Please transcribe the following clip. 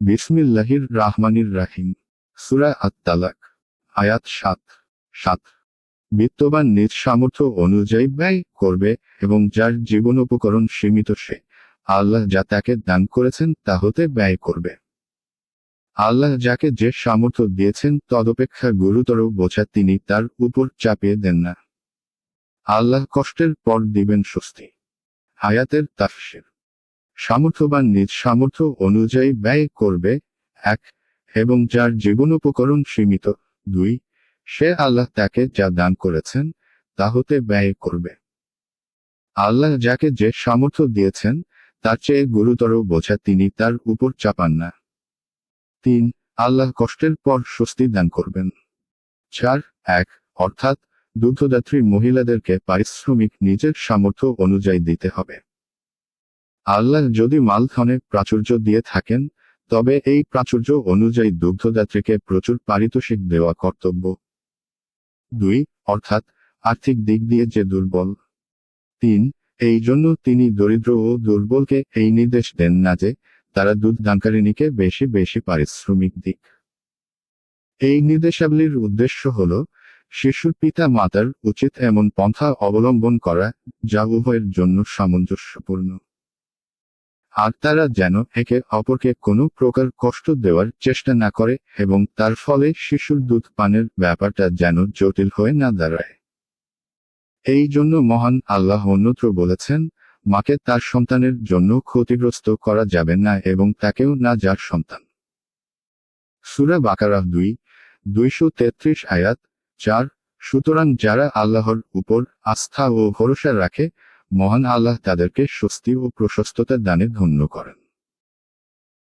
বিসমিল্লাহির রাহমানির রাহিম। সুরা আত তালাক আয়াত সাত সাত। বিত্তবান নিজ সামর্থ্য অনুযায়ী ব্যয় করবে এবং যার জীবন উপকরণ সীমিত সে, আল্লাহ যা তাকে দান করেছেন তা হতে ব্যয় করবে। আল্লাহ যাকে যে সামর্থ্য দিয়েছেন তদপেক্ষা গুরুতর বোঝা তিনি তার উপর চাপিয়ে দেন না। আল্লাহ কষ্টের পর দিবেন স্বস্তি। হায়াতের তাফসির। সামর্থ্যবান নিজ সামর্থ্য অনুযায়ী ব্যয় করবে। এক, এবং যার জীবনোপকরণ সীমিত। দুই, সে আল্লাহ তাকে যা দান করেছেন, তা হতে ব্যয় করবে। আল্লাহ যাকে যে সামর্থ্য দিয়েছেন, তার চেয়ে গুরুতর বোঝা তিনি তার উপর চাপান না। তিন, আল্লাহ কষ্টের পর স্বস্তি দান করবেন। চার, এক, অর্থাৎ দুগ্ধদাত্রী মহিলাদেরকে পারিশ্রমিক নিজের সামর্থ্য অনুযায়ী দিতে হবে। আল্লাহ যদি মালধনে প্রাচুর্য দিয়ে থাকেন, তবে এই প্রাচুর্য অনুযায়ী দুগ্ধদাত্রীকে প্রচুর পারিতোষিক দেওয়া কর্তব্য। দুই, অর্থাৎ আর্থিক দিক দিয়ে যে দুর্বল। তিন, এই জন্য তিনি দরিদ্র ও দুর্বলকে এই নির্দেশ দেন না যে, তারা দুধ দানকারিণীকে বেশি বেশি পারিশ্রমিক দিক। এই নির্দেশাবলীর উদ্দেশ্য হল, শিশুর পিতা মাতার উচিত এমন পন্থা অবলম্বন করা, যা উভয়ের জন্য সামঞ্জস্যপূর্ণ। আর তারা যেন একে অপরকে কোনো প্রকার কষ্ট দেওয়ার চেষ্টা না করে এবং তার ফলে শিশুর দুধ পানের ব্যাপারটা যেন জটিল হয়ে না দাঁড়ায়। এই জন্য মহান আল্লাহ অন্যত্র বলেছেন, মাকে তার সন্তানের জন্য ক্ষতিগ্রস্ত করা যাবে না এবং তাকেও না যার সন্তান। সুরা বাকারাহ দুই, দুইশো তেত্রিশ আয়াত চার, সুতরাং যারা আল্লাহর উপর আস্থা ও ভরসা রাখে মহান আল্লাহ তাদেরকে স্বস্তি ও প্রশস্ততা দানে ধন্য করেন।